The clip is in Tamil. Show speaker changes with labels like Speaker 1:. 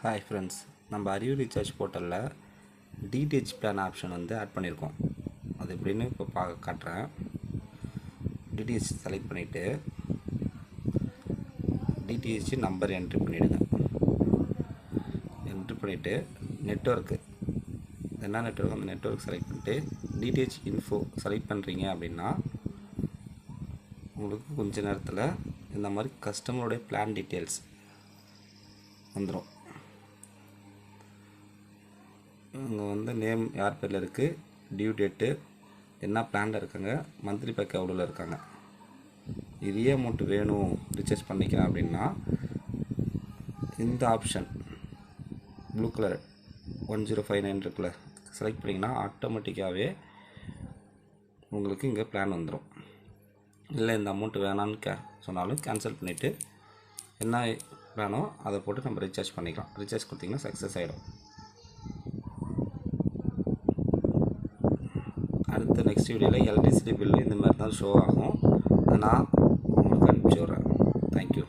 Speaker 1: ஹாய் ஃப்ரெண்ட்ஸ் நம்ம அறிவு ரீசார்ஜ் போர்ட்டலில் டிடிஹெச் பிளான் ஆப்ஷன் வந்து ஆட் பண்ணியிருக்கோம் அது எப்படின்னு இப்போ பா காட்டுறேன். டிடிஹெச் செலக்ட் பண்ணிவிட்டு டிடிஹெச் நம்பர் என்ட்ரி பண்ணிவிடுங்க என்ட்ரி பண்ணிவிட்டு நெட்ஒர்க்கு என்ன நெட்ஒர்க் அந்த நெட்ஒர்க் செலக்ட் பண்ணிட்டு டிடிஹெச் இன்ஃபோ செலக்ட் பண்ணுறீங்க அப்படின்னா உங்களுக்கு கொஞ்ச நேரத்தில் இந்த மாதிரி கஸ்டமருடைய பிளான் டீட்டெயில்ஸ் வந்துடும் இங்கே வந்து நேம் யார் பேரில் இருக்குது டியூ டேட்டு என்ன பிளானில் இருக்காங்க? மந்த்லி பேக் எவ்வளோவில் இருக்காங்க? இதே அமௌண்ட் வேணும்? ரீசார்ஜ் பண்ணிக்கிறேன் அப்படின்னா இந்த option blue colour one zero five nine இருக்குல்ல செலக்ட் பண்ணிங்கன்னா ஆட்டோமேட்டிக்காகவே உங்களுக்கு இங்கே பிளான் வந்துடும் இல்லை இந்த அமௌண்ட் வேணான்னு கே சொன்னாலும் கேன்சல் பண்ணிவிட்டு என்ன பிளானோ அதை போட்டு நம்ம ரீசார்ஜ் பண்ணிக்கலாம். ரீசார்ஜ் கொடுத்திங்கன்னா சக்ஸஸ் ஆகிடும் அடுத்த நெக்ஸ்ட் வீடியோவில் எலக்ட்ரிசிட்டி பில்லு இந்த மாதிரி தான் ஷோ ஆகும். நான் உங்களுக்கு அனுப்பிச்சி விட்றேன். தேங்க்யூ